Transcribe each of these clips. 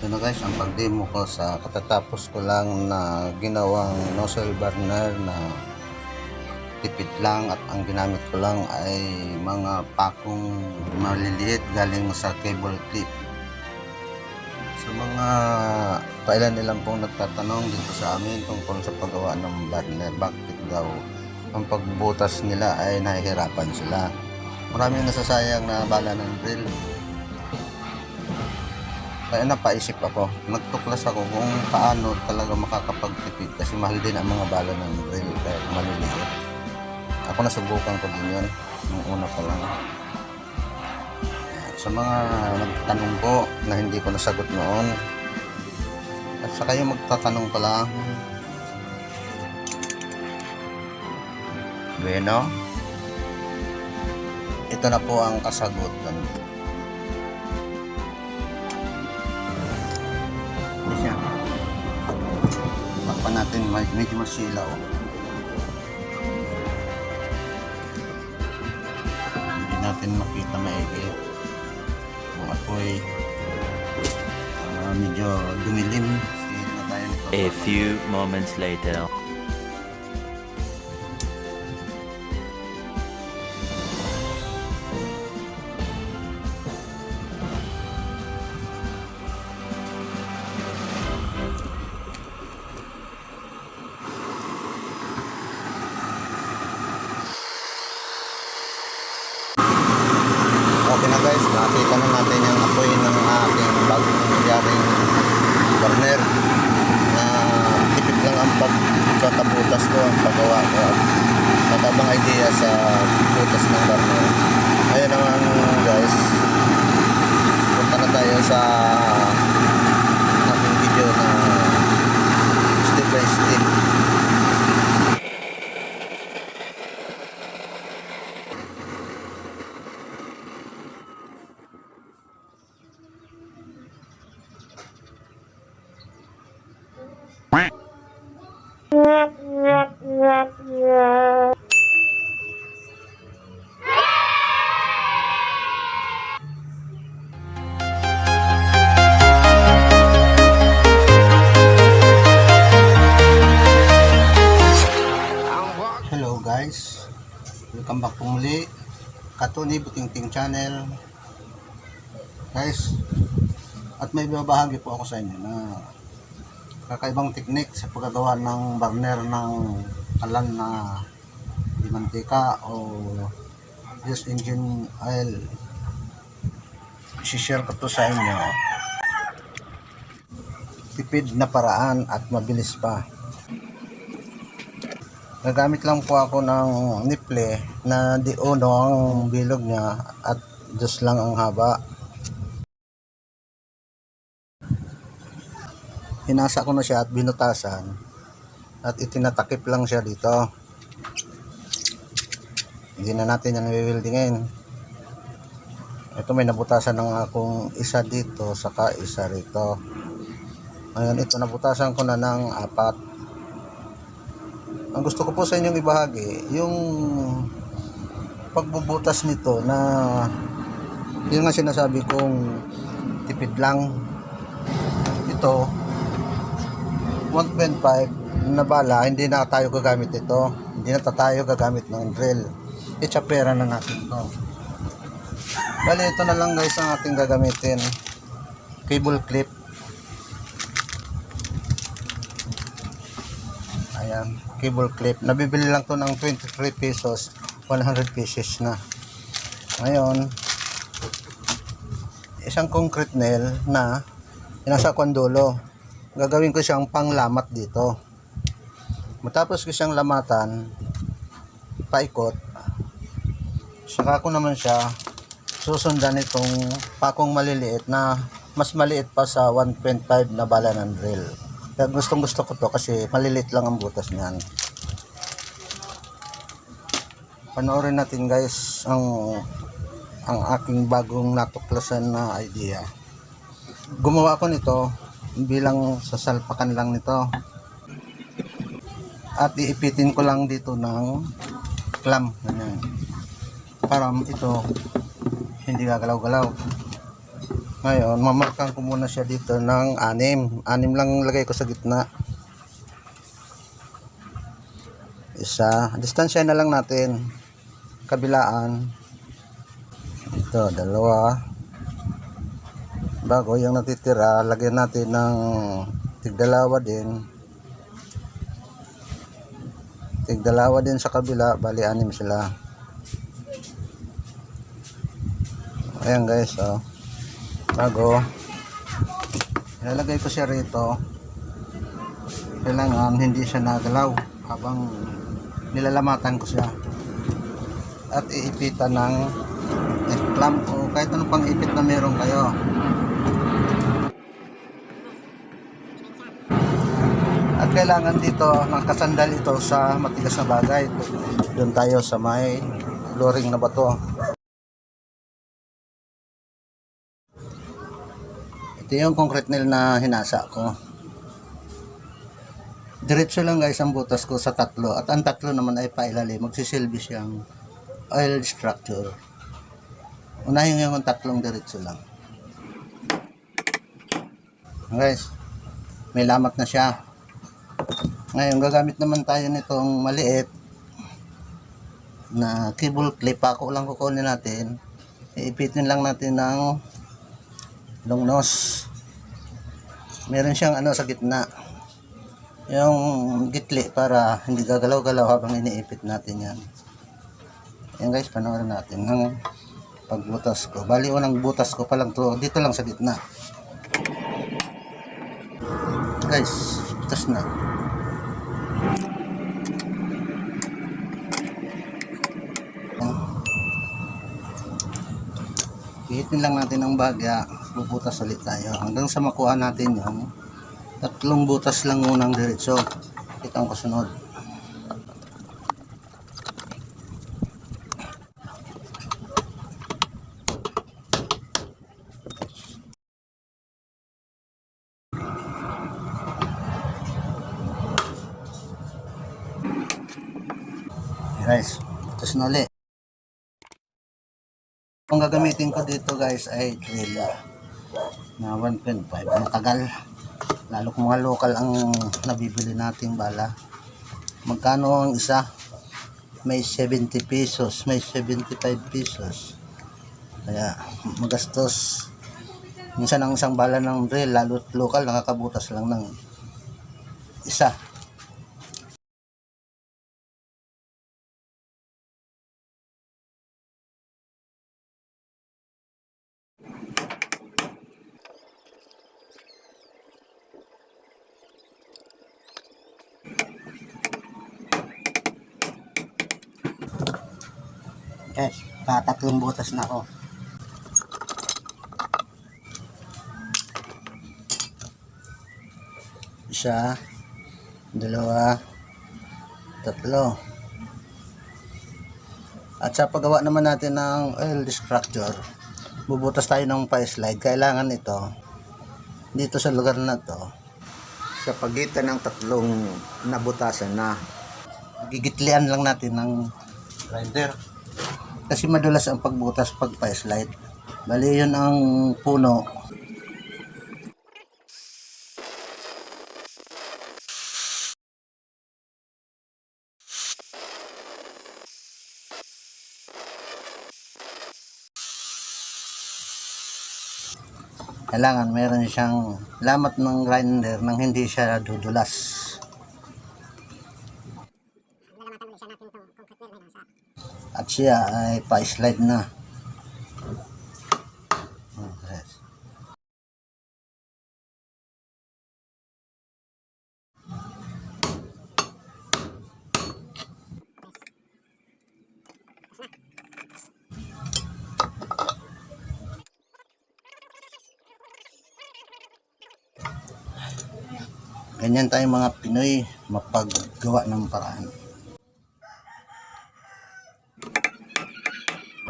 Yun na guys, ang pag-demo ko sa katatapos ko lang na ginawang nozzle burner na tipid lang at ang ginamit ko lang ay mga pakong maliliit galing sa cable clip. Sa mga kailan nilang pong nagtatanong dito sa amin tungkol sa paggawa ng burner, bakit daw ang pagbutas nila ay nahihirapan sila. Maraming nasasayang na bala ng drill kaya napaisip ako, nagtuklas ako kung paano talaga makakapagtipid kasi mahal din ang mga bala ng drill kaya maliliit. Ako nasubukan ko din yun, nung una pa lang. Sa mga nagtanong ko na hindi ko nasagot noon, at sa kayo magtatanong pa lang, Bueno, ito na po ang kasagutan. Takpan natin, med- medyo masilaw. Hindi natin makita maigi. Kung apoy ah, medyo dumilim. A few moments later. Pagkakabutas ko, ang paggawa ko at matabang idea sa butas ng burner. Ayun naman guys, punta na tayo sa Katuni Butingting Channel. Guys, at may babahagi po ako sa inyo na kakaibang teknik sa paggagawa ng burner ng kalan na di mantika o use engine oil. Share ko to sa inyo. Tipid na paraan at mabilis pa Nagamit lang po ako ng niple na di uno ang bilog niya at dos lang ang haba. Hinasa ko na siya at binutasan at itinatakip lang siya dito. Hindi na natin yan wiwildingin. Ito may nabutasan ng akong isa dito saka isa rito. Ngayon ito nabutasan ko na ng apat ang gusto ko po sa inyong ibahagi yung pagbubutas nito na yun nga sinasabi kong tipid lang. Ito 1.5 na bala hindi na tayo gagamit ito. Hindi na tayo gagamit ng drill. Itsapera na natin ito. Bali ito na lang guys ang ating gagamitin. Cable clip. Ayan, cable clip. Nabibili lang to ng 23 pesos, 100 pieces na. Ngayon, isang concrete nail na nasa kondulo. Gagawin ko siyang panglamat dito. Matapos ko siyang lamatan, paikot, saka ko naman siya susundan itong pakong maliliit na mas maliit pa sa 1.5 na bala ng drill. Kaya gustong gusto ko to kasi malilit lang ang butas niyan. Panoorin natin guys ang ang aking bagong natuklasan na idea. Gumawa ko nito bilang sasalpakan lang nito. At iipitin ko lang dito ng clamp. Para ito hindi gagalaw-galaw. Ngayon, mamarkan ko muna siya dito ng anim. Anim lang lagay ko sa gitna. Isa. Distansya na lang natin. Kabilaan. Ito, dalawa. Bago yung natitira, lagyan natin ng tigdalawa din. Tigdalawa din sa kabila, bali anim sila. Ayan guys, oh. Bago, ilalagay ko siya rito. Kailangan hindi siya nagalaw habang nilalamatan ko siya. At iipitan ng F-clamp o kahit anong pang ipit na meron kayo. At kailangan dito nakasandal ito sa matigas na bagay. Doon tayo sa may flooring na bato. Ito yung concrete nail na hinasa ko. Diretso lang guys ang butas ko sa tatlo. At ang tatlo naman ay pailalim. Magsisilbi siyang oil structure. Unahin yung tatlong diretso lang. Guys, may lamat na siya. Ngayon, gagamit naman tayo nitong maliit na cable clip. Ako lang kukunin natin. Iipitin lang natin ng long nose. Meron siyang ano sa gitna. Yung gitli para hindi gagalaw-galaw habang iniipit natin yan. Yan guys, panoorin natin ng pagbutas ko. Bali, unang butas ko pa lang to. Dito lang sa gitna. Guys, butas na. Pihitin lang natin ang bagya, bubutas ulit tayo. Hanggang sa makuha natin yung tatlong butas lang unang diretso. Ito ang kasunod. Guys, butas na ulit. Ang gagamitin ko dito guys ay drill na 1.5 matagal. Lalo kung mga local ang nabibili nating bala. Magkano ang isa? May 70 pesos may 75 pesos. Kaya magastos. Minsan ang isang bala ng drill lalo local nakakabutas lang ng isa guys katatlong butas na ako isa dalawa tatlo. At sa paggawa naman natin ng oil structure bubutas tayo ng pa-slide kailangan ito dito sa lugar na to sa pagitan ng tatlong nabutasan na gigitlian lang natin ng grinder kasi madulas ang pagbutas pag pa-slide bali yun ang puno. Kailangan meron siyang lamat ng grinder nang hindi siya dudulas at siya ay pa-slide na. Ganyan tayo mga Pinoy mapaggawa ng paraan.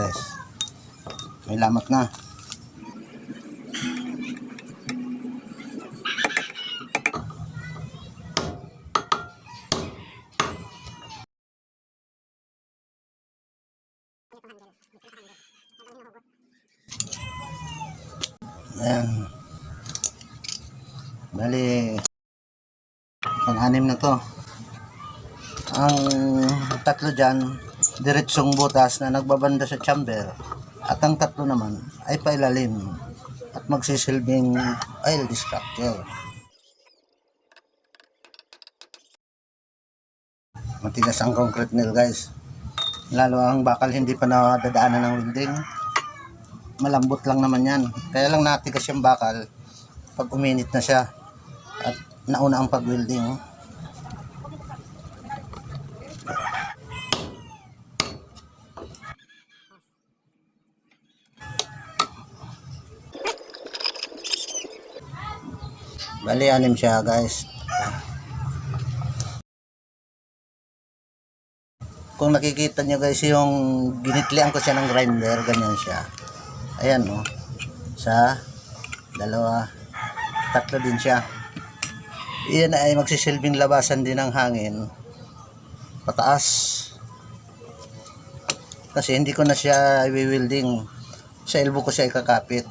Yes. May lamat na. Bali, pang-anim na to. Ang tatlo dyan, diretsong butas na nagbabanda sa chamber. At ang tatlo naman ay pailalim at magsisilbing oil distractor. Matigas ang concrete nail guys. Lalo ang bakal hindi pa nadadaanan ng welding. Malambot lang naman yan. Kaya lang natigas yung bakal pag uminit na siya at nauna ang pag-welding. Bali, anim siya guys. Kung nakikita nyo guys yung ginitlian ko siya ng grinder, ganyan siya. Ayan no. Sa dalawa, tatlo din siya. Iyan ay magsisilbing labasan din ng hangin. Pataas. Kasi hindi ko na siya i-welding. Sa elbow ko siya ikakapit.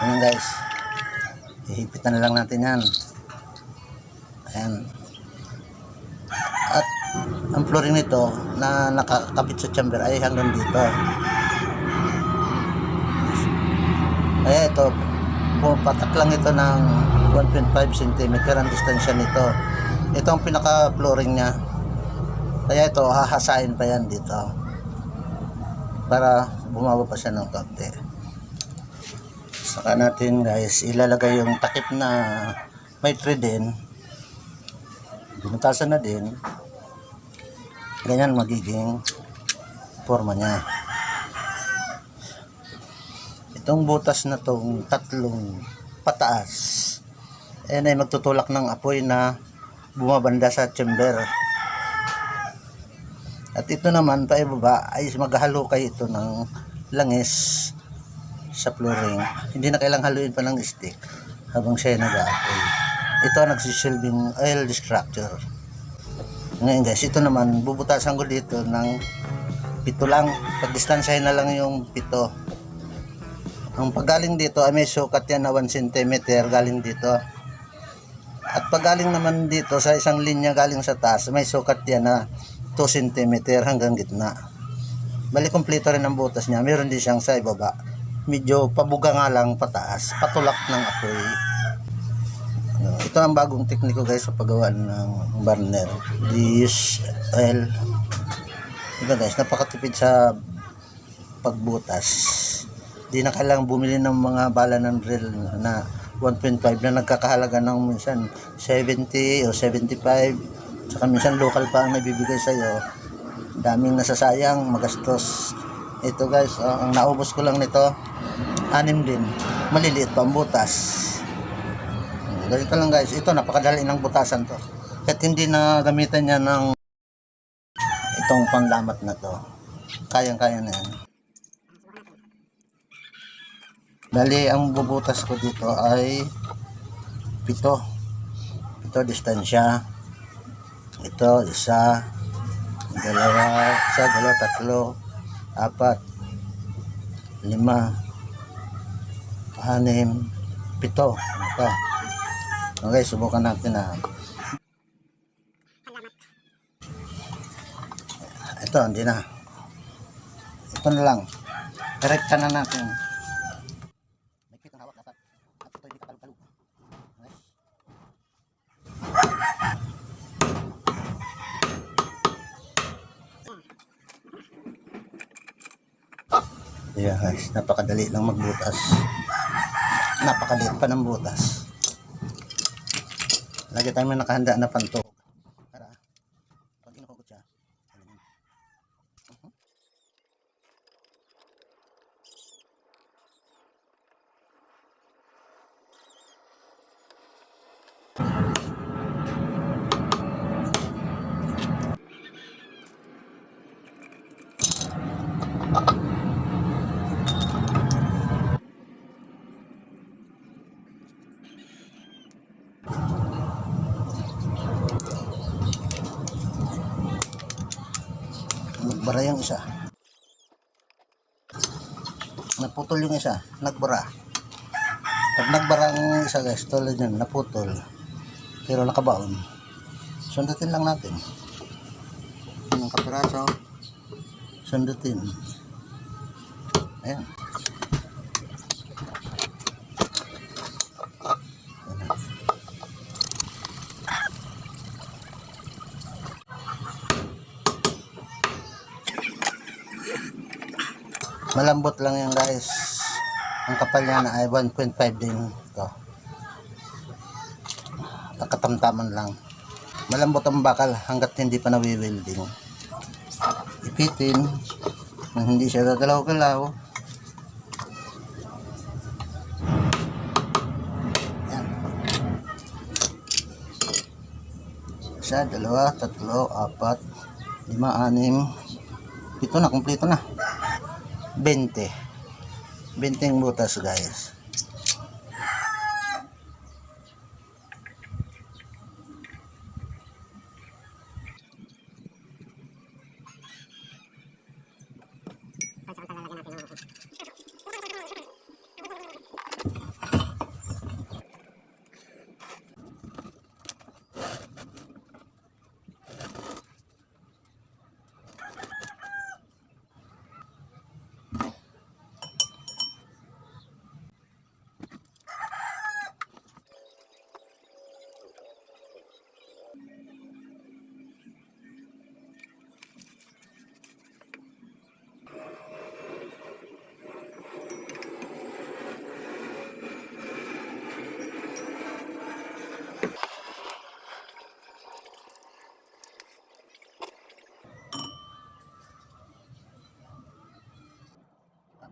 Ayan guys. Ihipitan na lang natin yan. Ayan. At ang flooring nito na nakakapit sa chamber ay hanggang dito. Kaya ito, pumapatak lang ito ng 1.5 cm ang distansya nito. Ito ang pinaka-flooring niya. Kaya ito, hahasain pa yan dito. Para bumaba pa siya ng konti. Saka natin guys, ilalagay yung takip na may din. Binutasan na din. Ganyan magiging forma niya. Itong butas na tong tatlong pataas, ayan ay magtutulak ng apoy na bumabanda sa chamber. At ito naman, pa ibaba, ay maghahalukay ito ng langis sa flooring. Hindi na kailang haluin pa ng stick habang siya nag-aapoy. Ito nagsisilbing oil distractor. Ngayon guys, ito naman, bubutasan ko dito ng pito lang. Pagdistansyahin na lang yung pito. Ang paggaling dito ay may sukat yan na 1 cm galing dito. At paggaling naman dito sa isang linya galing sa taas, may sukat yan na 2 cm hanggang gitna. Bali, kompleto rin ang butas niya. Meron din siyang sa ibaba. Medyo pabuga nga lang pataas. Patulak ng apoy. Ano, ito ang bagong tekniko guys sa paggawa ng burner. This oil. Ito guys, napakatipid sa pagbutas. Di na kailangang bumili ng mga bala ng drill na 1.5 na nagkakahalaga ng minsan 70 o 75 saka minsan local pa ang nabibigay sa iyo daming nasasayang magastos ito guys oh, ang naubos ko lang nito anim din. Maliliit pa ang butas. Ganito lang guys. Ito napakadali ng butasan to. Kahit hindi na gamitan niya ng itong panglamat na to. Kayang kaya na yan. Bali, ang bubutas ko dito ay pito. Pito distansya. Ito, isa, dalawa, isa, dalawa, tatlo, apat, lima, anim, pito. Ito. Okay, subukan natin na. Ito, hindi na. Ito na lang. Direkta na natin. May pitong hawak dapat. At ito hindi kakalog-kalog. Okay. Yeah guys, napakadali lang magbutas. Napakaliit pa ng butas. Lagi tayo may nakahanda na pantog. Para pag inukugot siya. alam mo. Nagbara yung isa. Naputol yung isa. Nagbara. Pag nagbara ang isa guys, tulad yun, naputol. Pero nakabaon. Sundutin lang natin. Yung kapiraso. Sundutin. Ayan. Malambot lang yan guys. Ang kapal niya na ay 1.5 din ito. Nakatamtaman lang. Malambot ang bakal hanggat hindi pa nawi-welding. Ipitin. Nang hindi siya gagalaw-galaw. Isa, dalawa, tatlo, apat, lima, anim, pito na, kumpleto na. 20. 20 butas guys.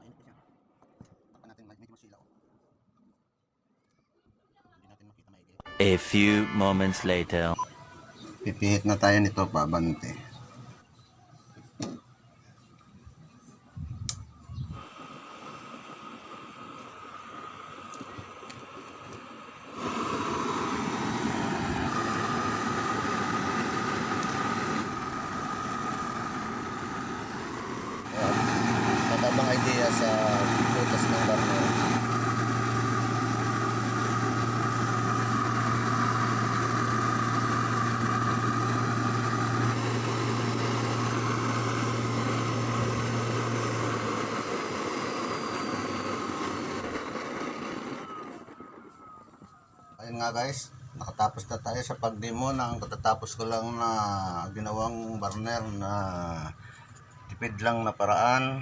Mainit siya. Baka natin medyo masilaw. Hindi natin makita maigi. A few moments later. Pipihit na tayo nito pabante. Magandang idea sa butas ng barno. Ayun nga guys, nakatapos na tayo sa pagdemo ng katatapos ko lang na ginawang burner na tipid lang na paraan.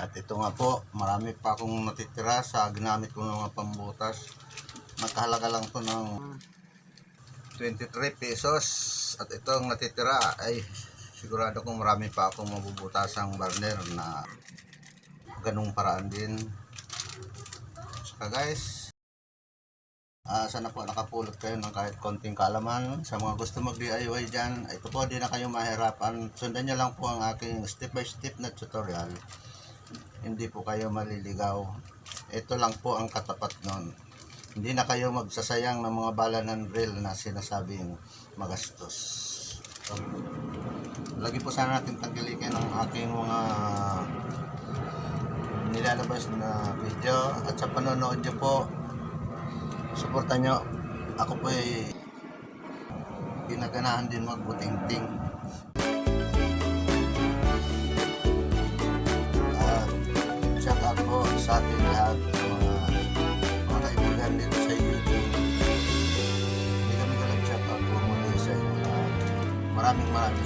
At ito nga po, marami pa akong natitira sa ginamit ko mga pambutas. Magkahalaga lang to ng 23 pesos. At ito ang natitira ay sigurado kong marami pa akong mabubutasang burner na ganung paraan din. Saka guys, Ah, sana po nakapulot kayo ng kahit konting kalaman. Sa mga gusto mag-DIY dyan, ito po, di na kayo mahirapan. Sundan nyo lang po ang aking step-by-step na tutorial. Hindi po kayo maliligaw. Ito lang po ang katapat nun. Hindi na kayo magsasayang ng mga bala ng drill na sinasabing magastos. So, lagi po sana natin tangkilikin ang aking mga nilalabas na video at sa panonood nyo po suporta nyo. Ako po ay ginaganahan din magbuting-ting. At shout out po sa ating lahat mga mga kaibigan dito sa YouTube hindi kami galag shout out po muli sa inyo. Maraming maraming